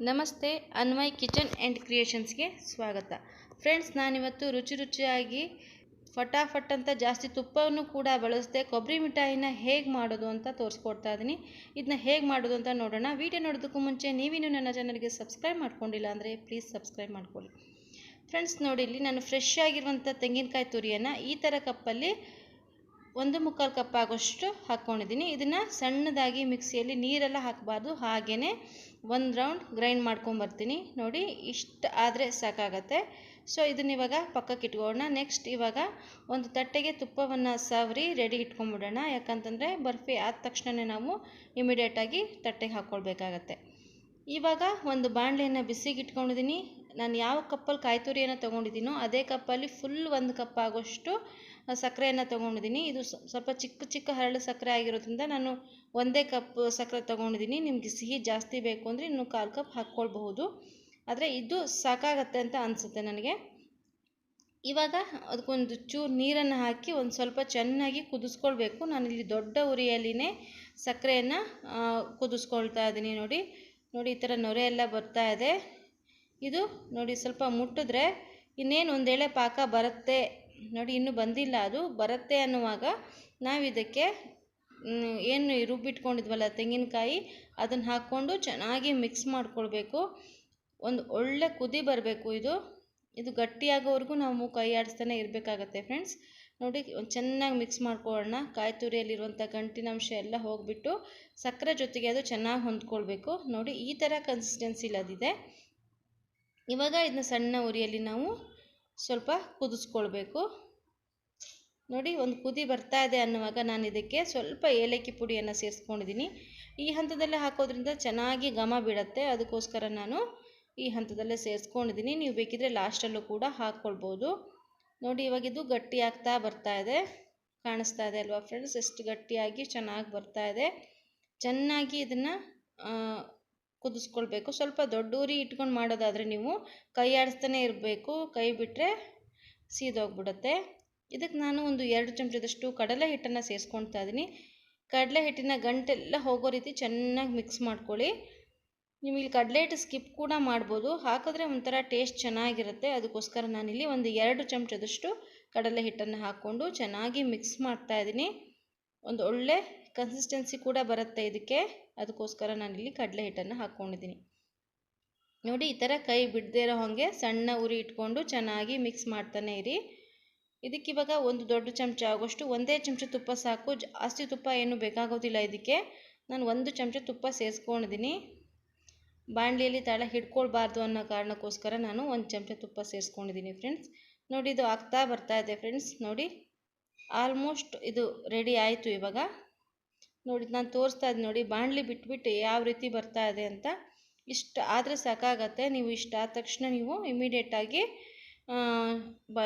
ನಮಸ್ತೆ, Anvay kitchen and ಕ್ರಿಯೇಷನ್ಸ್ಗೆ ಸ್ವಾಗತ. Friends, ನಾನಿವತ್ತು ರುಚಿ ರುಚಿಯಾಗಿ ಫಟಾಫಟ್ ಅಂತ ಜಾಸ್ತಿ ತುಪ್ಪವನ್ನು ಕೂಡ ಬಳಸದೆ ಕೊಬ್ಬರಿ ಮಿಠಾಯಿನ ಹೇಗೆ ಮಾಡೋದು ಅಂತ ತೋರಿಸ್ಕೊಡ್ತಾ ಇದ್ದೀನಿ. ಇದನ್ನ ಹೇಗೆ ಮಾಡೋದು ಅಂತ ನೋಡೋಣ. ವಿಡಿಯೋ ನೋಡೋದಕ್ಕೂ ಮುಂಚೆ ನೀವಿನ್ನೂ ನನ್ನ ಚಾನಲ್ಗೆ ಸಬ್ಸ್ಕ್ರೈಬ್ ಮಾಡ್ಕೊಂಡಿಲ್ಲ ಅಂದರೆ ಪ್ಲೀಸ್ ಸಬ್ಸ್ಕ್ರೈಬ್ ಮಾಡ್ಕೊಳ್ಳಿ. ಫ್ರೆಂಡ್ಸ್, ನೋಡಿ, ಇಲ್ಲಿ ನಾನು ಫ್ರೆಶ್ ಆಗಿರುವಂಥ ತೆಂಗಿನಕಾಯಿ ತುರಿಯನ್ನು ಈ ಥರ ಕಪ್ಪಲ್ಲಿ ಒಂದು ಮುಕ್ಕಾಲು ಕಪ್ ಆಗೋಷ್ಟು ಹಾಕ್ಕೊಂಡಿದ್ದೀನಿ. ಇದನ್ನು ಸಣ್ಣದಾಗಿ ಮಿಕ್ಸಿಯಲ್ಲಿ ನೀರೆಲ್ಲ ಹಾಕಬಾರ್ದು. ಹಾಗೆಯೇ ಒಂದು ರೌಂಡ್ ಗ್ರೈಂಡ್ ಮಾಡ್ಕೊಂಬರ್ತೀನಿ ನೋಡಿ, ಇಷ್ಟು ಆದರೆ ಸಾಕಾಗತ್ತೆ. ಸೊ ಇದನ್ನ ಇವಾಗ ಪಕ್ಕಕ್ಕೆ ಇಟ್ಕೊಳ್ಳೋಣ ನೆಕ್ಸ್ಟ್ ಇವಾಗ ಒಂದು ತಟ್ಟೆಗೆ ತುಪ್ಪವನ್ನು ಸವರಿ ರೆಡಿ ಇಟ್ಕೊಂಬಿಡೋಣ. ಯಾಕಂತಂದರೆ ಬರ್ಫಿ ಆದ ತಕ್ಷಣವೇ ನಾವು ಇಮಿಡಿಯೇಟಾಗಿ ತಟ್ಟೆಗೆ ಹಾಕ್ಕೊಳ್ಬೇಕಾಗತ್ತೆ ಇವಾಗ ಒಂದು ಬಾಣಲೆಯನ್ನು ಬಿಸಿಗೆ ಇಟ್ಕೊಂಡಿದ್ದೀನಿ ನಾನು ಯಾವ ಕಪ್ಪಲ್ಲಿ ಕಾಯಿ ತುರಿಯನ್ನು ತೊಗೊಂಡಿದ್ದೀನೋ ಅದೇ ಕಪ್ಪಲ್ಲಿ ಫುಲ್ ಒಂದು ಕಪ್ ಆಗೋಷ್ಟು ಸಕ್ಕರೆಯನ್ನು ತೊಗೊಂಡಿದ್ದೀನಿ. ಇದು ಸ್ವಲ್ಪ ಚಿಕ್ಕ ಚಿಕ್ಕ ಹರಳು ಸಕ್ಕರೆ ಆಗಿರೋದ್ರಿಂದ ನಾನು ಒಂದೇ ಕಪ್ ಸಕ್ಕರೆ ತೊಗೊಂಡಿದ್ದೀನಿ. ನಿಮಗೆ ಸಿಹಿ ಜಾಸ್ತಿ ಬೇಕು ಅಂದರೆ ಇನ್ನು ಕಾಲು ಕಪ್ ಹಾಕ್ಕೊಳ್ಬಹುದು. ಆದರೆ ಇದು ಸಾಕಾಗತ್ತೆ ಅಂತ ಅನಿಸುತ್ತೆ ನನಗೆ. ಇವಾಗ ಅದಕ್ಕೊಂದು ಚೂರು ನೀರನ್ನು ಹಾಕಿ ಒಂದು ಸ್ವಲ್ಪ ಚೆನ್ನಾಗಿ ಕುದಿಸ್ಕೊಳ್ಬೇಕು. ನಾನಿಲ್ಲಿ ದೊಡ್ಡ ಉರಿಯಲ್ಲಿನೇ ಸಕ್ಕರೆಯನ್ನು ಕುದಿಸ್ಕೊಳ್ತಾ ಇದ್ದೀನಿ ನೋಡಿ. ನೋಡಿ, ಈ ಥರ ನೊರೆ ಎಲ್ಲ ಬರ್ತಾ ಇದೆ. ಇದು ನೋಡಿ ಸ್ವಲ್ಪ ಮುಟ್ಟಿದ್ರೆ ಇನ್ನೇನು ಒಂದೇಳೆ ಪಾಕ ಬರುತ್ತೆ ನೋಡಿ, ಇನ್ನೂ ಬಂದಿಲ್ಲ ಅದು. ಬರುತ್ತೆ ಅನ್ನುವಾಗ ನಾವು ಇದಕ್ಕೆ ಏನು ರುಬ್ಬಿಟ್ಕೊಂಡಿದ್ವಲ್ಲ ತೆಂಗಿನಕಾಯಿ, ಅದನ್ನು ಹಾಕ್ಕೊಂಡು ಚೆನ್ನಾಗಿ ಮಿಕ್ಸ್ ಮಾಡ್ಕೊಳ್ಬೇಕು. ಒಂದು ಒಳ್ಳೆ ಕುದಿ ಬರಬೇಕು ಇದು. ಇದು ಗಟ್ಟಿಯಾಗೋವರೆಗೂ ನಾವು ಕೈ ಆಡಿಸ್ತಾನೆ ಇರಬೇಕಾಗತ್ತೆ ಫ್ರೆಂಡ್ಸ್ ನೋಡಿ ಚೆನ್ನಾಗಿ ಮಿಕ್ಸ್ ಮಾಡ್ಕೊಳ್ಳೋಣ. ಕಾಯಿ ತುರಿಯಲ್ಲಿರುವಂಥ ಗಂಟಿನಂಶ ಎಲ್ಲ ಹೋಗಿಬಿಟ್ಟು ಸಕ್ಕರೆ ಜೊತೆಗೆ ಅದು ಚೆನ್ನಾಗಿ ಹೊಂದ್ಕೊಳ್ಬೇಕು. ನೋಡಿ, ಈ ಥರ ಕನ್ಸಿಸ್ಟೆನ್ಸಿಲಿ ಅದಿದೆ ಇವಾಗ ಇದನ್ನ ಸಣ್ಣ ಉರಿಯಲ್ಲಿ ನಾವು ಸ್ವಲ್ಪ ಕುದಿಸ್ಕೊಳ್ಬೇಕು. ನೋಡಿ, ಒಂದು ಕುದಿ ಬರ್ತಾ ಇದೆ ಅನ್ನುವಾಗ ನಾನು ಇದಕ್ಕೆ ಸ್ವಲ್ಪ ಏಲಕ್ಕಿ ಪುಡಿಯನ್ನು ಸೇರಿಸ್ಕೊಂಡಿದ್ದೀನಿ. ಈ ಹಂತದಲ್ಲೇ ಹಾಕೋದ್ರಿಂದ ಚೆನ್ನಾಗಿ ಘಮ ಬಿಡುತ್ತೆ ಅದಕ್ಕೋಸ್ಕರ ನಾನು ಈ ಹಂತದಲ್ಲೇ ಸೇರಿಸ್ಕೊಂಡಿದ್ದೀನಿ. ನೀವು ಬೇಕಿದ್ರೆ ಲಾಸ್ಟಲ್ಲೂ ಕೂಡ ಹಾಕ್ಕೊಳ್ಬೋದು. ನೋಡಿ, ಇವಾಗ ಇದು ಗಟ್ಟಿ ಆಗ್ತಾ ಬರ್ತಾ ಇದೆ. ಕಾಣಿಸ್ತಾ ಇದೆ ಅಲ್ವಾ ಫ್ರೆಂಡ್ಸ್? ಎಷ್ಟು ಗಟ್ಟಿಯಾಗಿ ಚೆನ್ನಾಗಿ ಬರ್ತಾ ಇದೆ. ಚೆನ್ನಾಗಿ ಇದನ್ನು ಕುದಿಸ್ಕೊಳ್ಬೇಕು. ಸ್ವಲ್ಪ ದೊಡ್ಡ ಉರಿ ಇಟ್ಕೊಂಡು ಮಾಡೋದಾದರೆ ನೀವು ಕೈ ಆಡಿಸ್ತಾನೆ ಇರಬೇಕು. ಕೈ ಬಿಟ್ಟರೆ ಸೀದೋಗ್ಬಿಡುತ್ತೆ. ಇದಕ್ಕೆ ನಾನು ಒಂದು ಎರಡು ಚಮಚದಷ್ಟು ಕಡಲೆ ಹಿಟ್ಟನ್ನು ಸೇರಿಸ್ಕೊಳ್ತಾ ಇದ್ದೀನಿ ಕಡಲೆ ಹಿಟ್ಟಿನ ಗಂಟೆಲ್ಲ ಹೋಗೋ ರೀತಿ ಚೆನ್ನಾಗಿ ಮಿಕ್ಸ್ ಮಾಡ್ಕೊಳ್ಳಿ. ನೀವು ಇಲ್ಲಿ ಕಡಲೆ ಹಿಟ್ಟು ಸ್ಕಿಪ್ ಕೂಡ ಮಾಡ್ಬೋದು. ಹಾಕಿದ್ರೆ ಒಂಥರ ಟೇಸ್ಟ್ ಚೆನ್ನಾಗಿರುತ್ತೆ. ಅದಕ್ಕೋಸ್ಕರ ನಾನಿಲ್ಲಿ ಒಂದು ಎರಡು ಚಮಚದಷ್ಟು ಕಡಲೆ ಹಿಟ್ಟನ್ನು ಹಾಕ್ಕೊಂಡು ಚೆನ್ನಾಗಿ ಮಿಕ್ಸ್ ಮಾಡ್ತಾ ಇದ್ದೀನಿ ಒಂದು ಒಳ್ಳೆ ಕನ್ಸಿಸ್ಟೆನ್ಸಿ ಕೂಡ ಬರುತ್ತೆ ಇದಕ್ಕೆ. ಅದಕ್ಕೋಸ್ಕರ ನಾನಿಲ್ಲಿ ಕಡಲೆ ಹಿಟ್ಟನ್ನು ಹಾಕ್ಕೊಂಡಿದ್ದೀನಿ. ನೋಡಿ, ಈ ಥರ ಕೈ ಬಿಡದೇ ಇರೋ ಹಾಗೆ ಸಣ್ಣ ಉರಿ ಇಟ್ಕೊಂಡು ಚೆನ್ನಾಗಿ ಮಿಕ್ಸ್ ಮಾಡ್ತಾನೆ ಇರಿ. ಇದಕ್ಕಿವಾಗ ಒಂದು ದೊಡ್ಡ ಚಮಚ ಆಗೋಷ್ಟು ಒಂದೇ ಚಮಚ ತುಪ್ಪ ಸಾಕು. ಜಾಸ್ತಿ ತುಪ್ಪ ಏನು ಬೇಕಾಗೋದಿಲ್ಲ ಇದಕ್ಕೆ. ನಾನು ಒಂದು ಚಮಚ ತುಪ್ಪ ಸೇರಿಸ್ಕೊಂಡಿದ್ದೀನಿ. ಬಾಣಲಿಯಲ್ಲಿ ತಳ ಹಿಡ್ಕೊಳ್ಬಾರ್ದು ಅನ್ನೋ ಕಾರಣಕ್ಕೋಸ್ಕರ ನಾನು ಒಂದು ಚಮಚ ತುಪ್ಪ ಸೇರಿಸ್ಕೊಂಡಿದ್ದೀನಿ ಫ್ರೆಂಡ್ಸ್. ನೋಡಿ, ಇದು ಆಗ್ತಾ ಬರ್ತಾ ಇದೆ ಫ್ರೆಂಡ್ಸ್. ನೋಡಿ, ಆಲ್ಮೋಸ್ಟ್ ಇದು ರೆಡಿ ಆಯಿತು ಇವಾಗ. ನೋಡಿ ನಾನು ತೋರಿಸ್ತಾ ಇದ್ದೀನಿ ನೋಡಿ, ಬಾಣಲಿ ಬಿಟ್ಬಿಟ್ಟು ಯಾವ ರೀತಿ ಬರ್ತಾ ಇದೆ ಅಂತ ಇಷ್ಟು ಆದರೆ ಸಾಕಾಗತ್ತೆ. ನೀವು ಇಷ್ಟ ಆದ ತಕ್ಷಣ ನೀವು ಇಮಿಡಿಯೇಟಾಗಿ ಬ,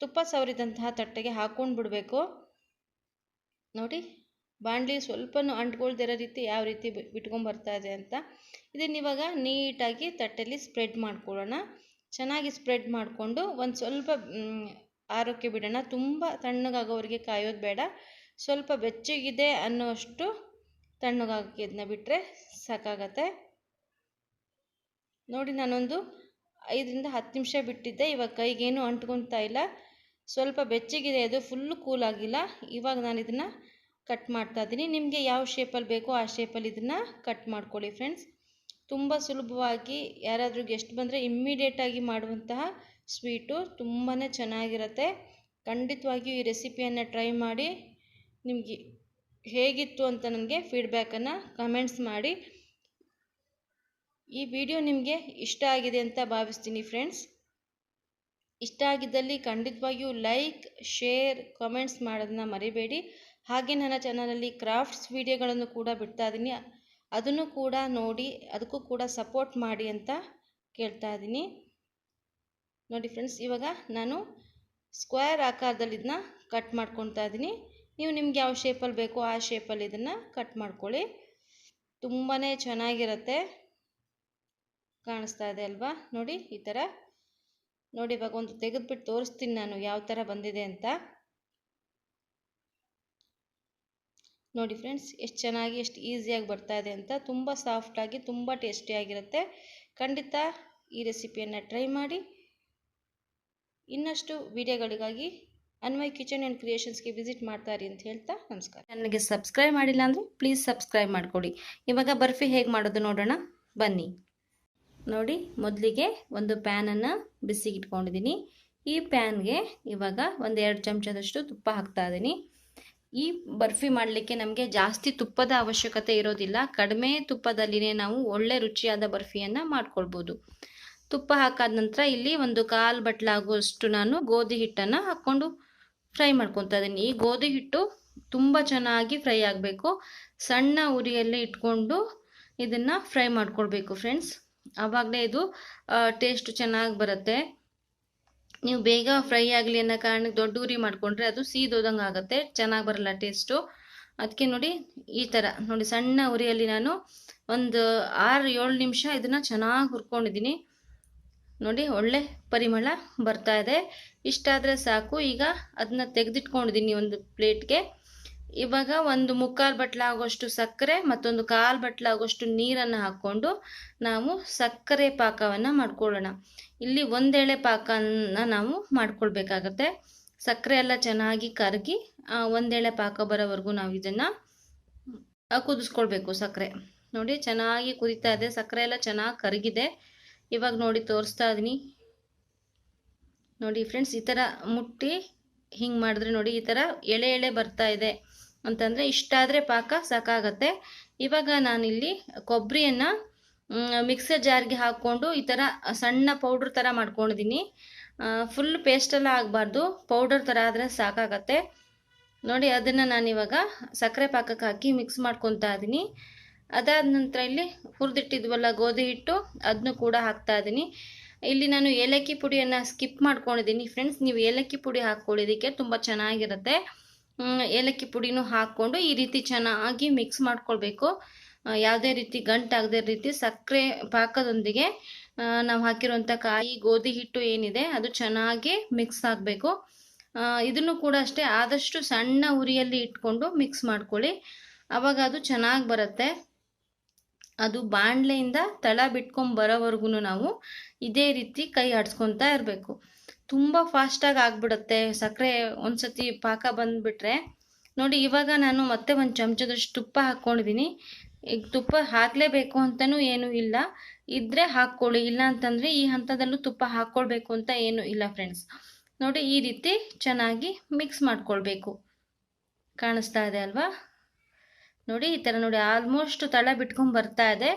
ತುಪ್ಪ ಸವರಿದಂತಹ ತಟ್ಟೆಗೆ ಹಾಕ್ಕೊಂಡು ಬಿಡಬೇಕು. ನೋಡಿ, ಬಾಣಲಿ ಸ್ವಲ್ಪನೂ ಅಂಟ್ಕೊಳ್ದಿರೋ ರೀತಿ ಯಾವ ರೀತಿ ಬಿಟ್ಕೊಂಬರ್ತಾ ಇದೆ ಅಂತ. ಇದನ್ನ ಇವಾಗ ನೀಟಾಗಿ ತಟ್ಟೆಯಲ್ಲಿ ಸ್ಪ್ರೆಡ್ ಮಾಡ್ಕೊಳ್ಳೋಣ. ಚೆನ್ನಾಗಿ ಸ್ಪ್ರೆಡ್ ಮಾಡಿಕೊಂಡು ಒಂದು ಸ್ವಲ್ಪ ಆರೋಗ್ಯ ಬಿಡೋಣ. ತುಂಬ ತಣ್ಣಗಾಗೋವರೆಗೆ ಕಾಯೋದು ಬೇಡ. ಸ್ವಲ್ಪ ಬೆಚ್ಚಗಿದೆ ಅನ್ನೋಷ್ಟು ತಣ್ಣಗಾಗಕ್ಕೆ ಇದನ್ನ ಬಿಟ್ಟರೆ ಸಾಕಾಗತ್ತೆ. ನೋಡಿ ನಾನೊಂದು ಐದರಿಂದ ಹತ್ತು ನಿಮಿಷ ಬಿಟ್ಟಿದ್ದೆ. ಇವಾಗ ಕೈಗೇನು ಅಂಟ್ಕೊತಾ ಇಲ್ಲ. ಸ್ವಲ್ಪ ಬೆಚ್ಚಗಿದೆ, ಅದು ಫುಲ್ಲು ಕೂಲ್ ಆಗಿಲ್ಲ. ಇವಾಗ ನಾನು ಇದನ್ನು ಕಟ್ ಮಾಡ್ತಾ ಇದ್ದೀನಿ. ನಿಮಗೆ ಯಾವ ಶೇಪಲ್ಲಿ ಬೇಕೋ ಆ ಶೇಪಲ್ಲಿ ಇದನ್ನು ಕಟ್ ಮಾಡ್ಕೊಳ್ಳಿ ಫ್ರೆಂಡ್ಸ್ ತುಂಬ ಸುಲಭವಾಗಿ ಯಾರಾದರೂ ಗೆಸ್ಟ್ ಬಂದರೆ ಇಮ್ಮಿಡಿಯೇಟಾಗಿ ಮಾಡುವಂತಹ ಸ್ವೀಟು ತುಂಬಾ ಚೆನ್ನಾಗಿರುತ್ತೆ. ಖಂಡಿತವಾಗಿಯೂ ಈ ರೆಸಿಪಿಯನ್ನು ಟ್ರೈ ಮಾಡಿ. ನಿಮಗೆ ಹೇಗಿತ್ತು ಅಂತ ನನಗೆ ಫೀಡ್ಬ್ಯಾಕನ್ನು ಕಮೆಂಟ್ಸ್ ಮಾಡಿ. ಈ ವಿಡಿಯೋ ನಿಮಗೆ ಇಷ್ಟ ಆಗಿದೆ ಅಂತ ಭಾವಿಸ್ತೀನಿ ಫ್ರೆಂಡ್ಸ್ ಇಷ್ಟ ಆಗಿದ್ದಲ್ಲಿ ಖಂಡಿತವಾಗಿಯೂ ಲೈಕ್ ಶೇರ್ ಕಮೆಂಟ್ಸ್ ಮಾಡೋದನ್ನ ಮರಿಬೇಡಿ. ಹಾಗೆ ನನ್ನ ಚಾನಲಲ್ಲಿ ಕ್ರಾಫ್ಟ್ಸ್ ವಿಡಿಯೋಗಳನ್ನು ಕೂಡ ಬಿಡ್ತಾ ಇದ್ದೀನಿ ಅದನ್ನು ಕೂಡ ನೋಡಿ, ಅದಕ್ಕೂ ಕೂಡ ಸಪೋರ್ಟ್ ಮಾಡಿ ಅಂತ ಕೇಳ್ತಾ ಇದ್ದೀನಿ ನೋಡಿ ಫ್ರೆಂಡ್ಸ್ ಇವಾಗ ನಾನು ಸ್ಕ್ವೇರ್ ಆಕಾರದಲ್ಲಿ ಇದನ್ನ ಕಟ್ ಮಾಡ್ಕೊತಾ ಇದ್ದೀನಿ ನೀವು ನಿಮ್ಗೆ ಯಾವ ಶೇಪಲ್ಲಿ ಬೇಕೋ ಆ ಶೇಪಲ್ಲಿ ಇದನ್ನು ಕಟ್ ಮಾಡ್ಕೊಳ್ಳಿ. ತುಂಬಾ ಚೆನ್ನಾಗಿರುತ್ತೆ. ಕಾಣಿಸ್ತಾ ಇದೆ ಅಲ್ವಾ? ನೋಡಿ, ಈ ಥರ ನೋಡಿ, ಇವಾಗ ಒಂದು ತೆಗೆದುಬಿಟ್ಟು ತೋರಿಸ್ತೀನಿ ನಾನು ಯಾವ ಥರ ಬಂದಿದೆ ಅಂತ. ನೋಡಿ ಫ್ರೆಂಡ್ಸ್ ಎಷ್ಟು ಚೆನ್ನಾಗಿ, ಎಷ್ಟು ಈಸಿಯಾಗಿ ಬರ್ತಾ ಇದೆ ಅಂತ. ತುಂಬ ಸಾಫ್ಟಾಗಿ ತುಂಬ ಟೇಸ್ಟಿಯಾಗಿರುತ್ತೆ ಖಂಡಿತ ಈ ರೆಸಿಪಿಯನ್ನು ಟ್ರೈ ಮಾಡಿ. ಇನ್ನಷ್ಟು ವಿಡಿಯೋಗಳಿಗಾಗಿ ಅನ್ವಯ್ ಕಿಚನ್ ಆ್ಯಂಡ್ ಕ್ರಿಯೇಷನ್ಸ್ಗೆ ವಿಸಿಟ್ ಮಾಡ್ತಾರೆ ಅಂತ ಹೇಳ್ತಾ ನಮಸ್ಕಾರ. ನನಗೆ ಸಬ್ಸ್ಕ್ರೈಬ್ ಮಾಡಿಲ್ಲ ಅಂದರೆ ಪ್ಲೀಸ್ ಸಬ್ಸ್ಕ್ರೈಬ್ ಮಾಡಿಕೊಡಿ. ಇವಾಗ ಬರ್ಫಿ ಹೇಗೆ ಮಾಡೋದು ನೋಡೋಣ. ಬನ್ನಿ. ನೋಡಿ, ಮೊದಲಿಗೆ ಒಂದು ಪ್ಯಾನನ್ನು ಬಿಸಿಗೆ ಇಟ್ಕೊಂಡಿದ್ದೀನಿ ಈ ಪ್ಯಾನ್ಗೆ ಇವಾಗ ಒಂದು ಎರಡು ಚಮಚದಷ್ಟು ತುಪ್ಪ ಹಾಕ್ತಾ ಇದ್ದೀನಿ ಈ ಬರ್ಫಿ ಮಾಡಲಿಕ್ಕೆ ನಮಗೆ ಜಾಸ್ತಿ ತುಪ್ಪದ ಅವಶ್ಯಕತೆ ಇರೋದಿಲ್ಲ. ಕಡಿಮೆ ತುಪ್ಪದಲ್ಲಿನೇ ನಾವು ಒಳ್ಳೆ ರುಚಿಯಾದ ಬರ್ಫಿಯನ್ನು ಮಾಡ್ಕೊಳ್ಬೋದು. ತುಪ್ಪ ಹಾಕಾದ ನಂತರ ಇಲ್ಲಿ ಒಂದು ಕಾಲು ಬಟ್ಲಾಗುವಷ್ಟು ನಾನು ಗೋಧಿ ಹಿಟ್ಟನ್ನು ಹಾಕ್ಕೊಂಡು ಫ್ರೈ ಮಾಡ್ಕೊತಾ ಇದ್ದೀನಿ. ಈ ಗೋಧಿ ಹಿಟ್ಟು ತುಂಬ ಚೆನ್ನಾಗಿ ಫ್ರೈ ಆಗಬೇಕು. ಸಣ್ಣ ಉರಿಯಲ್ಲೇ ಇಟ್ಕೊಂಡು ಇದನ್ನು ಫ್ರೈ ಮಾಡ್ಕೊಳ್ಬೇಕು ಫ್ರೆಂಡ್ಸ್. ಆವಾಗಲೇ ಇದು ಟೇಸ್ಟ್ ಚೆನ್ನಾಗಿ ಬರುತ್ತೆ. ನೀವು ಬೇಗ ಫ್ರೈ ಆಗಲಿ ಅನ್ನೋ ಕಾರಣಕ್ಕೆ ದೊಡ್ಡ ಉರಿ ಮಾಡಿಕೊಂಡ್ರೆ ಅದು ಸೀದೋದಂಗೆ ಆಗುತ್ತೆ. ಚೆನ್ನಾಗಿ ಬರಲ್ಲ ಟೇಸ್ಟು. ಅದಕ್ಕೆ ನೋಡಿ ಈ ಥರ ನೋಡಿ ಸಣ್ಣ ಉರಿಯಲ್ಲಿ ನಾನು ಒಂದು ಆರು ಏಳು ನಿಮಿಷ ಇದನ್ನು ಚೆನ್ನಾಗಿ ಹುರ್ಕೊಂಡಿದ್ದೀನಿ. ನೋಡಿ, ಒಳ್ಳೆ ಪರಿಮಳ ಬರ್ತಾ ಇದೆ. ಇಷ್ಟಾದರೆ ಸಾಕು. ಈಗ ಅದನ್ನ ತೆಗೆದಿಟ್ಕೊಂಡಿದ್ದೀನಿ ಒಂದು ಪ್ಲೇಟ್ಗೆ ಇವಾಗ ಒಂದು ಮುಕ್ಕಾಲು ಆಗೋಷ್ಟು ಸಕ್ಕರೆ, ಮತ್ತೊಂದು ಕಾಲು ಬಟ್ಲಾಗುವಷ್ಟು ನೀರನ್ನು ಹಾಕ್ಕೊಂಡು ನಾವು ಸಕ್ಕರೆ ಪಾಕವನ್ನು ಮಾಡ್ಕೊಳ್ಳೋಣ. ಇಲ್ಲಿ ಒಂದೆಳೆ ಪಾಕನ ನಾವು ಮಾಡ್ಕೊಳ್ಬೇಕಾಗತ್ತೆ. ಸಕ್ಕರೆ ಎಲ್ಲ ಚೆನ್ನಾಗಿ ಕರಗಿ ಒಂದೆಳೆ ಪಾಕ ಬರೋವರೆಗೂ ನಾವು ಇದನ್ನು ಕುದಿಸ್ಕೊಳ್ಬೇಕು ಸಕ್ಕರೆ. ನೋಡಿ, ಚೆನ್ನಾಗಿ ಕುದಿತಾ ಇದೆ. ಸಕ್ಕರೆ ಎಲ್ಲ ಚೆನ್ನಾಗಿ ಕರಗಿದೆ. ಇವಾಗ ನೋಡಿ ತೋರಿಸ್ತಾ ಇದ್ದೀನಿ. ನೋಡಿ ಫ್ರೆಂಡ್ಸ್, ಈ ಥರ ಮುಟ್ಟಿ ಹಿಂಗೆ ಮಾಡಿದ್ರೆ ನೋಡಿ ಈ ಥರ ಎಳೆ ಎಳೆ ಬರ್ತಾ ಇದೆ ಅಂತಂದರೆ ಇಷ್ಟಾದರೆ ಪಾಕ ಸಾಕಾಗತ್ತೆ. ಇವಾಗ ನಾನಿಲ್ಲಿ ಕೊಬ್ಬರಿಯನ್ನು ಮಿಕ್ಸರ್ ಜಾರ್ಗೆ ಹಾಕ್ಕೊಂಡು ಈ ಥರ ಸಣ್ಣ ಪೌಡ್ರ್ ಥರ ಮಾಡ್ಕೊಂಡಿದ್ದೀನಿ. ಫುಲ್ ಪೇಸ್ಟೆಲ್ಲ ಆಗಬಾರ್ದು, ಪೌಡರ್ ಥರ ಆದರೆ ಸಾಕಾಗತ್ತೆ. ನೋಡಿ ಅದನ್ನು ನಾನಿವಾಗ ಸಕ್ಕರೆ ಪಾಕಕ್ಕೆ ಹಾಕಿ ಮಿಕ್ಸ್ ಮಾಡ್ಕೊತಾ ಇದ್ದೀನಿ. ಅದಾದ ನಂತರ ಇಲ್ಲಿ ಹುರಿದಿಟ್ಟಿದ್ವಲ್ಲ, ಗೋಧಿ ಹಿಟ್ಟು ಅದನ್ನು ಕೂಡ ಹಾಕ್ತಾ ಇದ್ದೀನಿ ಇಲ್ಲಿ ನಾನು ಏಲಕ್ಕಿ ಪುಡಿಯನ್ನು ಸ್ಕಿಪ್ ಮಾಡ್ಕೊಂಡಿದ್ದೀನಿ ಫ್ರೆಂಡ್ಸ್ ನೀವು ಏಲಕ್ಕಿ ಪುಡಿ ಹಾಕ್ಕೊಳ್ಳೋದಕ್ಕೆ ತುಂಬ ಚೆನ್ನಾಗಿರುತ್ತೆ. ಏಲಕ್ಕಿ ಪುಡಿನೂ ಹಾಕ್ಕೊಂಡು ಈ ರೀತಿ ಚೆನ್ನಾಗಿ ಮಿಕ್ಸ್ ಮಾಡ್ಕೊಳ್ಬೇಕು. ಯಾವುದೇ ರೀತಿ ಗಂಟಾಗದೇ ರೀತಿ ಸಕ್ಕರೆ ಪಾಕದೊಂದಿಗೆ ನಾವು ಹಾಕಿರುವಂಥ ಕಾಯಿ, ಗೋಧಿ ಹಿಟ್ಟು ಏನಿದೆ ಅದು ಚೆನ್ನಾಗಿ ಮಿಕ್ಸ್ ಆಗಬೇಕು. ಇದನ್ನು ಕೂಡ ಅಷ್ಟೇ ಆದಷ್ಟು ಸಣ್ಣ ಉರಿಯಲ್ಲಿ ಇಟ್ಕೊಂಡು ಮಿಕ್ಸ್ ಮಾಡ್ಕೊಳ್ಳಿ. ಆವಾಗ ಅದು ಚೆನ್ನಾಗಿ ಬರುತ್ತೆ. ಅದು ಬಾಣಲೆಯಿಂದ ತಳ ಬಿಟ್ಕೊಂಡು ಬರೋವರೆಗೂ ನಾವು ಇದೇ ರೀತಿ ಕೈ ಆಡಿಸ್ಕೊತಾ ಇರಬೇಕು. ತುಂಬ ಫಾಸ್ಟಾಗಿ ಆಗಿಬಿಡುತ್ತೆ. ಸಕ್ಕರೆ ಒಂದು ಸತಿ ಪಾಕ ಬಂದುಬಿಟ್ರೆ. ನೋಡಿ, ಇವಾಗ ನಾನು ಮತ್ತೆ ಒಂದು ಚಮಚದಷ್ಟು ತುಪ್ಪ ಹಾಕ್ಕೊಂಡಿದ್ದೀನಿ ಈಗ ತುಪ್ಪ ಹಾಕಲೇಬೇಕು ಅಂತಲೂ ಏನೂ ಇಲ್ಲ. ಇದ್ದರೆ ಹಾಕ್ಕೊಳ್ಳಿ. ಇಲ್ಲ ಅಂತಂದರೆ ಈ ಹಂತದಲ್ಲೂ ತುಪ್ಪ ಹಾಕ್ಕೊಳ್ಬೇಕು ಅಂತ ಏನೂ ಇಲ್ಲ ಫ್ರೆಂಡ್ಸ್ ನೋಡಿ, ಈ ರೀತಿ ಚೆನ್ನಾಗಿ ಮಿಕ್ಸ್ ಮಾಡ್ಕೊಳ್ಬೇಕು. ಕಾಣಿಸ್ತಾ ಇದೆ ಅಲ್ವಾ? ನೋಡಿ, ಈ ಥರ ನೋಡಿ ಆಲ್ಮೋಸ್ಟ್ ತಳ ಬಿಟ್ಕೊಂಡು ಬರ್ತಾ ಇದೆ.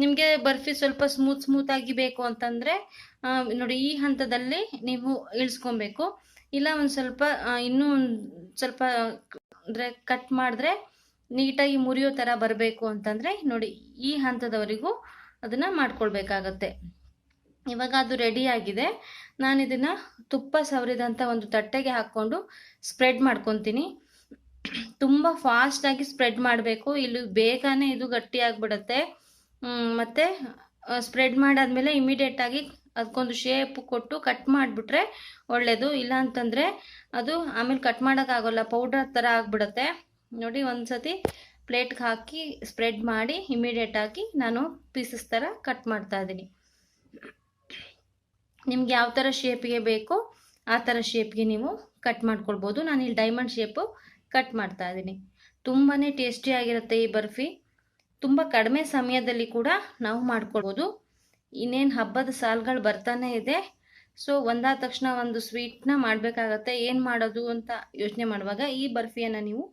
ನಿಮಗೆ ಬರ್ಫಿ ಸ್ವಲ್ಪ ಸ್ಮೂತ್ ಸ್ಮೂತಾಗಿ ಬೇಕು ಅಂತಂದರೆ ನೋಡಿ, ಈ ಹಂತದಲ್ಲಿ ನೀವು ಇಳಿಸ್ಕೊಬೇಕು. ಇಲ್ಲ ಒಂದು ಸ್ವಲ್ಪ ಇನ್ನೂ ಒಂದು ಸ್ವಲ್ಪ, ಅಂದರೆ ಕಟ್ ಮಾಡಿದ್ರೆ ನೀಟಾಗಿ ಮುರಿಯೋ ಥರ ಬರಬೇಕು ಅಂತಂದರೆ, ನೋಡಿ, ಈ ಹಂತದವರೆಗೂ ಅದನ್ನು ಮಾಡ್ಕೊಳ್ಬೇಕಾಗತ್ತೆ. ಇವಾಗ ಅದು ರೆಡಿಯಾಗಿದೆ ನಾನು ಇದನ್ನು ತುಪ್ಪ ಸವರಿದಂಥ ಒಂದು ತಟ್ಟೆಗೆ ಹಾಕ್ಕೊಂಡು ಸ್ಪ್ರೆಡ್ ಮಾಡ್ಕೊತೀನಿ. ತುಂಬ ಫಾಸ್ಟಾಗಿ ಸ್ಪ್ರೆಡ್ ಮಾಡಬೇಕು. ಇಲ್ಲಿ ಬೇಗನೆ ಇದು ಗಟ್ಟಿ ಗಟ್ಟಿಯಾಗಿಬಿಡುತ್ತೆ ಮತ್ತು ಸ್ಪ್ರೆಡ್ ಮಾಡಾದ್ಮೇಲೆ ಇಮಿಡಿಯೇಟಾಗಿ ಅದಕ್ಕೊಂದು ಶೇಪ್ ಕೊಟ್ಟು ಕಟ್ ಮಾಡಿಬಿಟ್ರೆ ಒಳ್ಳೆಯದು ಇಲ್ಲ ಅಂತಂದರೆ ಅದು ಆಮೇಲೆ ಕಟ್ ಮಾಡೋಕ್ಕಾಗೋಲ್ಲ ಪೌಡರ್ ಥರ ಆಗಿಬಿಡುತ್ತೆ. ನೋಡಿ ಒಂದು ಸತಿ ಪ್ಲೇಟ್ಗೆ ಹಾಕಿ ಸ್ಪ್ರೆಡ್ ಮಾಡಿ ಇಮಿಡಿಯೇಟಾಗಿ ನಾನು ಪೀಸಸ್ ಥರ ಕಟ್ ಮಾಡ್ತಾ ಇದ್ದೀನಿ. ನಿಮ್ಗೆ ಯಾವ ಥರ ಶೇಪಿಗೆ ಬೇಕೋ, ಆ ಥರ ಶೇಪ್ಗೆ ನೀವು ಕಟ್ ಮಾಡ್ಕೊಳ್ಬೋದು. ನಾನು ಇಲ್ಲಿ ಡೈಮಂಡ್ ಶೇಪು ಕಟ್ ಮಾಡ್ತಾ ಇದ್ದೀನಿ. ತುಂಬಾ ಟೇಸ್ಟಿಯಾಗಿರುತ್ತೆ ಈ ಬರ್ಫಿ. ತುಂಬ ಕಡಿಮೆ ಸಮಯದಲ್ಲಿ ಕೂಡ ನಾವು ಮಾಡ್ಕೊಳ್ಬೋದು. ಇನ್ನೇನು ಹಬ್ಬದ ಸಾಲ್ಗಳು ಬರ್ತಾನೆ ಇದೆ. ಸೊ ಒಂದಾದ ತಕ್ಷಣ ಒಂದು ಸ್ವೀಟ್ನ ಮಾಡಬೇಕಾಗತ್ತೆ. ಏನು ಮಾಡೋದು ಅಂತ ಯೋಚನೆ ಮಾಡುವಾಗ ಈ ಬರ್ಫಿಯನ್ನು ನೀವು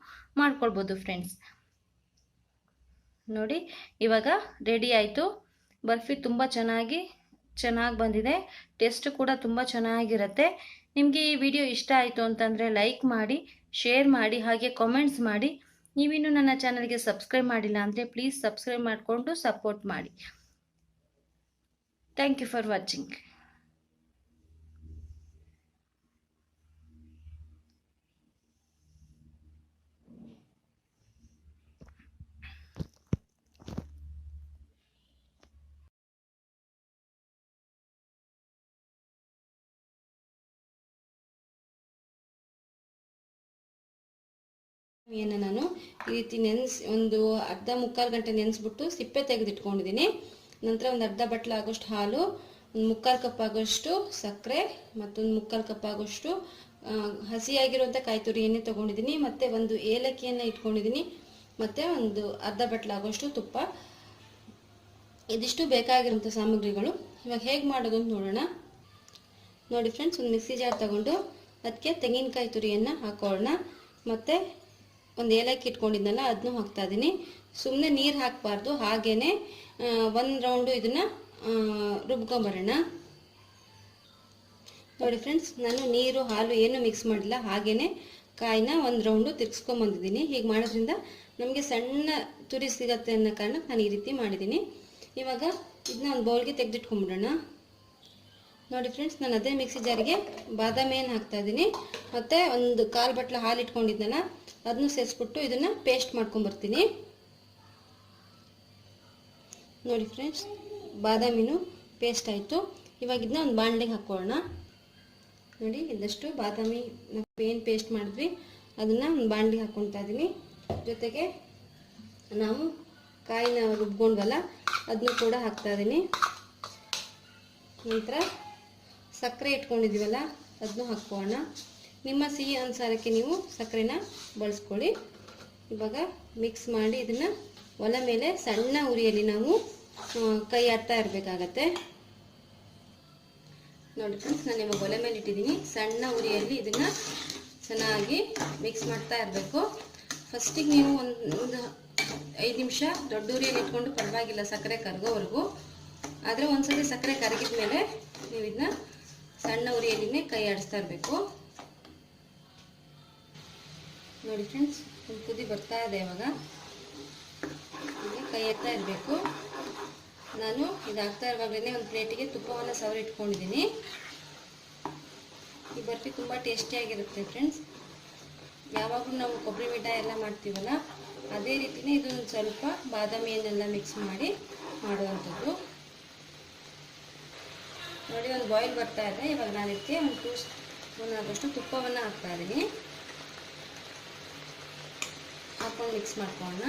ಮಾಡ್ಕೊಳ್ಬೋದು ಫ್ರೆಂಡ್ಸ್ ನೋಡಿ, ಇವಾಗ ರೆಡಿ ಆಯಿತು. ಬರ್ಫಿ ತುಂಬ ಚೆನ್ನಾಗಿ ಚೆನ್ನಾಗಿ ಬಂದಿದೆ. ಟೇಸ್ಟ್ ಕೂಡ ತುಂಬ ಚೆನ್ನಾಗಿರುತ್ತೆ. ನಿಮಗೆ ಈ ವಿಡಿಯೋ ಇಷ್ಟ ಆಯಿತು ಅಂತಂದರೆ ಲೈಕ್ ಮಾಡಿ ಶೇರ್ ಮಾಡಿ, ಹಾಗೆ ಕಾಮೆಂಟ್ಸ್ ಮಾಡಿ. ನೀವಿನ್ನೂ ನನ್ನ ಚಾನಲ್ಗೆ ಸಬ್ಸ್ಕ್ರೈಬ್ ಮಾಡಿಲ್ಲ ಅಂದರೆ ಪ್ಲೀಸ್ ಸಬ್ಸ್ಕ್ರೈಬ್ ಮಾಡಿಕೊಂಡು ಸಪೋರ್ಟ್ ಮಾಡಿ. ಥ್ಯಾಂಕ್ ಯು ಫಾರ್ ವಾಚಿಂಗ್ ಬಾದಾಮಿಯನ್ನು ನಾನು ಈ ರೀತಿ ನೆನೆಸಿ ಒಂದು ಅರ್ಧ ಮುಕ್ಕಾಲು ಗಂಟೆ ನೆನೆಸ್ಬಿಟ್ಟು ಸಿಪ್ಪೆ ತೆಗೆದಿಟ್ಕೊಂಡಿದ್ದೀನಿ. ನಂತರ ಒಂದು ಅರ್ಧ ಬಟ್ಲ ಆಗೋಷ್ಟು ಹಾಲು, ಒಂದು ಮುಕ್ಕಾಲು ಕಪ್ ಆಗೋಷ್ಟು ಸಕ್ಕರೆ ಮತ್ತೊಂದು ಮುಕ್ಕಾಲು ಕಪ್ ಆಗೋಷ್ಟು ಹಸಿಯಾಗಿರುವಂಥ ಕಾಯಿ ತುರಿ ತೊಗೊಂಡಿದ್ದೀನಿ. ಮತ್ತು ಒಂದು ಏಲಕ್ಕಿಯನ್ನು ಇಟ್ಕೊಂಡಿದ್ದೀನಿ. ಮತ್ತು ಒಂದು ಅರ್ಧ ಬಟ್ಲು ಆಗೋಷ್ಟು ತುಪ್ಪ. ಇದಿಷ್ಟು ಬೇಕಾಗಿರುವಂಥ ಸಾಮಗ್ರಿಗಳು. ಇವಾಗ ಹೇಗೆ ಮಾಡೋದು ಅಂತ ನೋಡೋಣ. ನೋಡಿ ಫ್ರೆಂಡ್ಸ್ ಒಂದು ಮಿಕ್ಸಿ ಜಾರ್ ತಗೊಂಡು ಅದಕ್ಕೆ ತೆಂಗಿನಕಾಯಿ ತುರಿಯನ್ನು ಹಾಕೊಳ್ಳೋಣ ಮತ್ತು ಒಂದು ಏಲಕ್ಕಿ ಇಟ್ಕೊಂಡಿದ್ನಲ್ಲ ಅದನ್ನು ಹಾಕ್ತಾ ಇದ್ದೀನಿ ಸುಮ್ಮನೆ ನೀರು ಹಾಕಬಾರ್ದು ಹಾಗೇ ಒಂದು ರೌಂಡು ಇದನ್ನು ರುಬ್ಕೊಂಬರೋಣ. ನೋಡಿ ಫ್ರೆಂಡ್ಸ್ ನಾನು ನೀರು, ಹಾಲು ಏನು ಮಿಕ್ಸ್ ಮಾಡಿಲ್ಲ ಹಾಗೇ ಕಾಯಿನ ಒಂದು ರೌಂಡು ತಿರ್ಗಿಸ್ಕೊಂಬಂದಿದ್ದೀನಿ. ಹೀಗೆ ಮಾಡೋದ್ರಿಂದ ನಮಗೆ ಸಣ್ಣ ತುರಿ ಸಿಗತ್ತೆ ಅನ್ನೋ ಕಾರಣಕ್ಕೆ ನಾನು ಈ ರೀತಿ ಮಾಡಿದ್ದೀನಿ. ಇವಾಗ ಇದನ್ನ ಒಂದು ಬೌಲ್ಗೆ ತೆಗೆದಿಟ್ಕೊಂಬಿಡೋಣ. ನೋಡಿ ಫ್ರೆಂಡ್ಸ್ ನಾನು ಅದೇ ಮಿಕ್ಸಿ ಜಾರಿಗೆ ಬಾದಾಮಿಯನ್ನು ಹಾಕ್ತಾ ಇದ್ದೀನಿ ಮತ್ತು ಒಂದು ಕಾಲು ಬಟ್ಲು ಹಾಲು ಇಟ್ಕೊಂಡಿದ್ನಲ್ಲ ಅದನ್ನು ಸೇರಿಸ್ಬಿಟ್ಟು ಇದನ್ನು ಪೇಸ್ಟ್ ಮಾಡ್ಕೊಂಬರ್ತೀನಿ ನೋಡಿ ಫ್ರೆಂಡ್ಸ್ ಬಾದಾಮಿನು ಪೇಸ್ಟ್ ಆಯಿತು. ಇವಾಗ ಇದನ್ನ ಒಂದು ಬಾಣಲೆಗೆ ಹಾಕ್ಕೊಳ್ಳೋಣ ನೋಡಿ ಇದಷ್ಟು ಬಾದಾಮಿ ನಾವು ಏನು ಪೇಸ್ಟ್ ಮಾಡಿದ್ವಿ, ಅದನ್ನು ಒಂದು ಬಾಣಲೆಗೆ ಹಾಕ್ಕೊಳ್ತಾ ಇದ್ದೀನಿ ಜೊತೆಗೆ ನಾವು ಕಾಯಿನ ರುಬ್ಕೊಂಡ್ವಲ್ಲ ಅದನ್ನು ಕೂಡ ಹಾಕ್ತಾ ಇದ್ದೀನಿ ನಂತರ ಸಕ್ಕರೆ ಇಟ್ಕೊಂಡಿದ್ದೀವಲ್ಲ ಅದನ್ನು ಹಾಕ್ಕೊಳ್ಳೋಣ ನಿಮ್ಮ ಸಿಹಿ ಅನುಸಾರಕ್ಕೆ ನೀವು ಸಕ್ಕರೆನ ಬಳಸ್ಕೊಳ್ಳಿ. ಇವಾಗ ಮಿಕ್ಸ್ ಮಾಡಿ ಇದನ್ನು ಒಲೆ ಮೇಲೆ ಸಣ್ಣ ಉರಿಯಲ್ಲಿ ನಾವು ಕೈ ಆಡ್ತಾ ಇರಬೇಕಾಗತ್ತೆ. ನೋಡಿ ಫ್ರೆಂಡ್ಸ್ ನಾನು ಇವಾಗ ಒಲೆ ಮೇಲೆ ಇಟ್ಟಿದ್ದೀನಿ. ಸಣ್ಣ ಉರಿಯಲ್ಲಿ ಇದನ್ನು ಚೆನ್ನಾಗಿ ಮಿಕ್ಸ್ ಮಾಡ್ತಾ ಇರಬೇಕು. ಫಸ್ಟಿಗೆ ನೀವು ಒಂದು ಒಂದು ಐದು ನಿಮಿಷ ದೊಡ್ಡ ಉರಿಯಲ್ಲಿ ಇಟ್ಕೊಂಡು ಪರವಾಗಿಲ್ಲ ಸಕ್ಕರೆ ಕರಗೋವರೆಗೂ. ಆದರೆ ಒಂದ್ಸತಿ ಸಕ್ಕರೆ ಕರಗಿದ ಮೇಲೆ ನೀವು ಇದನ್ನ ಸಣ್ಣ ಉರಿಯಲ್ಲಿನೇ ಕೈ ಆಡಿಸ್ತಾ ಇರಬೇಕು. ನೋಡಿ ಫ್ರೆಂಡ್ಸ್ ಫುಲ್ ಕುದಿ ಬರ್ತಾ ಇದೆ ಇವಾಗ. ಹೀಗೆ ಕೈ ಎತ್ತಾ ಇರಬೇಕು. ನಾನು ಇದಾಗ್ತಾ ಇರುವಾಗಲೇ ಒಂದು ಪ್ಲೇಟಿಗೆ ತುಪ್ಪವನ್ನು ಸವರಿ ಇಟ್ಕೊಂಡಿದ್ದೀನಿ ಈ ಬರ್ಫಿ ತುಂಬ ಟೇಸ್ಟಿಯಾಗಿರುತ್ತೆ ಫ್ರೆಂಡ್ಸ್. ಯಾವಾಗಲೂ ನಾವು ಕೊಬ್ಬರಿ ಮಿಠಾಯಿ ಎಲ್ಲ ಮಾಡ್ತೀವಲ್ಲ, ಅದೇ ರೀತಿಯೇ ಇದೊಂದು ಸ್ವಲ್ಪ ಬಾದಾಮಿಯನ್ನೆಲ್ಲ ಮಿಕ್ಸ್ ಮಾಡಿ ಮಾಡುವಂಥದ್ದು. ನೋಡಿ, ಒಂದು ಬಾಯ್ಲ್ ಬರ್ತಾ ಇದೆ. ಇವಾಗ ನಾನು ಇದಕ್ಕೆ ಒಂದು ಟೂ ಸ್ಪೂನ್ ಆದಷ್ಟು ತುಪ್ಪವನ್ನು ಹಾಕ್ತಾ ಇದ್ದೀನಿ. ಹಾಕೊಂಡು ಮಿಕ್ಸ್ ಮಾಡ್ಕೊಳ್ಳೋಣ.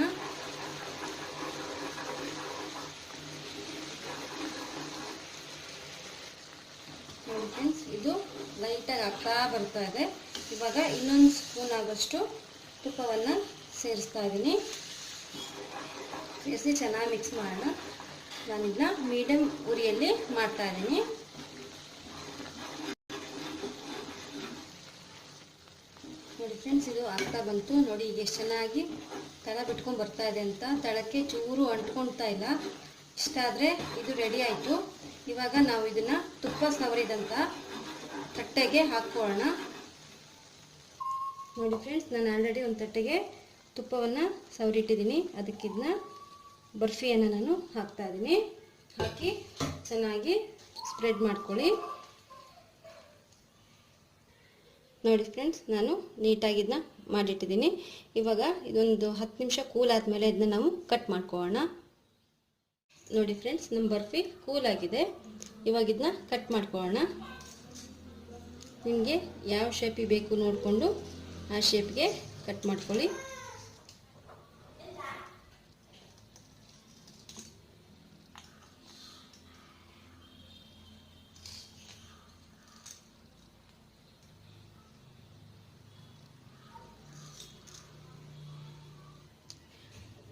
ನೋಡಿ ಫ್ರೆಂಡ್ಸ್ ಇದು ಲೈಟಾಗಿ ಆಗ್ತಾ ಬರ್ತಾ ಇದೆ. ಇವಾಗ ಇನ್ನೊಂದು ಸ್ಪೂನ್ ಆಗೋಷ್ಟು ತುಪ್ಪವನ್ನು ಸೇರಿಸ್ತಾ ಇದ್ದೀನಿ. ಸೇರಿಸಿ ಚೆನ್ನಾಗಿ ಮಿಕ್ಸ್ ಮಾಡೋಣ. ನಾನಿಲ್ಲ ಮೀಡಿಯಮ್ ಉರಿಯಲ್ಲಿ ಮಾಡ್ತಾ ಇದ್ದೀನಿ ನೋಡಿ ಫ್ರೆಂಡ್ಸ್ ಇದು ಆಗ್ತಾ ಬಂತು. ನೋಡಿ ಈಗ ಎಷ್ಟು ಚೆನ್ನಾಗಿ ತಳ ಬಿಟ್ಕೊಂಡು ಬರ್ತಾ ಇದೆ ಅಂತ. ತಳಕ್ಕೆ ಚೂರು ಅಂಟ್ಕೊಳ್ತಾ ಇಲ್ಲ. ಇಷ್ಟ ಆದರೆ ಇದು ರೆಡಿ ಆಯಿತು. ಇವಾಗ ನಾವು ಇದನ್ನು ತುಪ್ಪ ಸವರಿದಂಥ ತಟ್ಟೆಗೆ ಹಾಕ್ಕೊಳ್ಳೋಣ. ನೋಡಿ ಫ್ರೆಂಡ್ಸ್ ನಾನು ಆಲ್ರೆಡಿ ಒಂದು ತಟ್ಟೆಗೆ ತುಪ್ಪವನ್ನು ಸವರಿಟ್ಟಿದ್ದೀನಿ. ಅದಕ್ಕಿದನ್ನ ಬರ್ಫಿಯನ್ನು ನಾನು ಹಾಕ್ತಾ ಇದ್ದೀನಿ. ಹಾಕಿ ಚೆನ್ನಾಗಿ ಸ್ಪ್ರೆಡ್ ಮಾಡ್ಕೊಳ್ಳಿ. ನೋಡಿ ಫ್ರೆಂಡ್ಸ್ ನಾನು ನೀಟಾಗಿ ಇದನ್ನ ಮಾಡಿಟ್ಟಿದ್ದೀನಿ. ಇವಾಗ ಇದೊಂದು ಹತ್ತು ನಿಮಿಷ ಕೂಲ್ ಆದಮೇಲೆ ಇದನ್ನ ನಾವು ಕಟ್ ಮಾಡ್ಕೊಳ್ಳೋಣ. ನೋಡಿ ಫ್ರೆಂಡ್ಸ್ ನಮ್ಮ ಬರ್ಫಿ ಕೂಲ್ ಆಗಿದೆ. ಇವಾಗ ಇದನ್ನ ಕಟ್ ಮಾಡ್ಕೊಳ್ಳೋಣ. ನಿಮಗೆ ಯಾವ ಶೇಪಿಗೆ ಬೇಕು ನೋಡಿಕೊಂಡು ಆ ಶೇಪ್ಗೆ ಕಟ್ ಮಾಡ್ಕೊಳ್ಳಿ.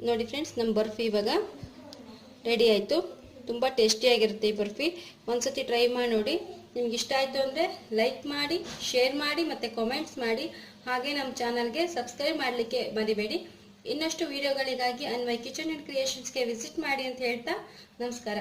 ನೋಡಿ ಫ್ರೆಂಡ್ಸ್ ನಮ್ಮ ಬರ್ಫಿ ಇವಾಗ ರೆಡಿ ಆಯಿತು. ತುಂಬ ಟೇಸ್ಟಿಯಾಗಿರುತ್ತೆ ಈ ಬರ್ಫಿ. ಒಂದ್ಸತಿ ಟ್ರೈ ಮಾಡಿ ನೋಡಿ. ನಿಮ್ಗೆ ಇಷ್ಟ ಆಯಿತು ಅಂದರೆ ಲೈಕ್ ಮಾಡಿ ಶೇರ್ ಮಾಡಿ ಮತ್ತು ಕಾಮೆಂಟ್ಸ್ ಮಾಡಿ. ಹಾಗೆ ನಮ್ಮ ಚಾನಲ್ಗೆ ಸಬ್ಸ್ಕ್ರೈಬ್ ಮಾಡಲಿಕ್ಕೆ ಮರಿಬೇಡಿ. ಇನ್ನಷ್ಟು ವಿಡಿಯೋಗಳಿಗಾಗಿ ಅನ್ವಯ್ ಕಿಚನ್ ಆ್ಯಂಡ್ ಕ್ರಿಯೇಷನ್ಸ್ಗೆ ವಿಸಿಟ್ ಮಾಡಿ ಅಂತ ಹೇಳ್ತಾ ನಮಸ್ಕಾರ.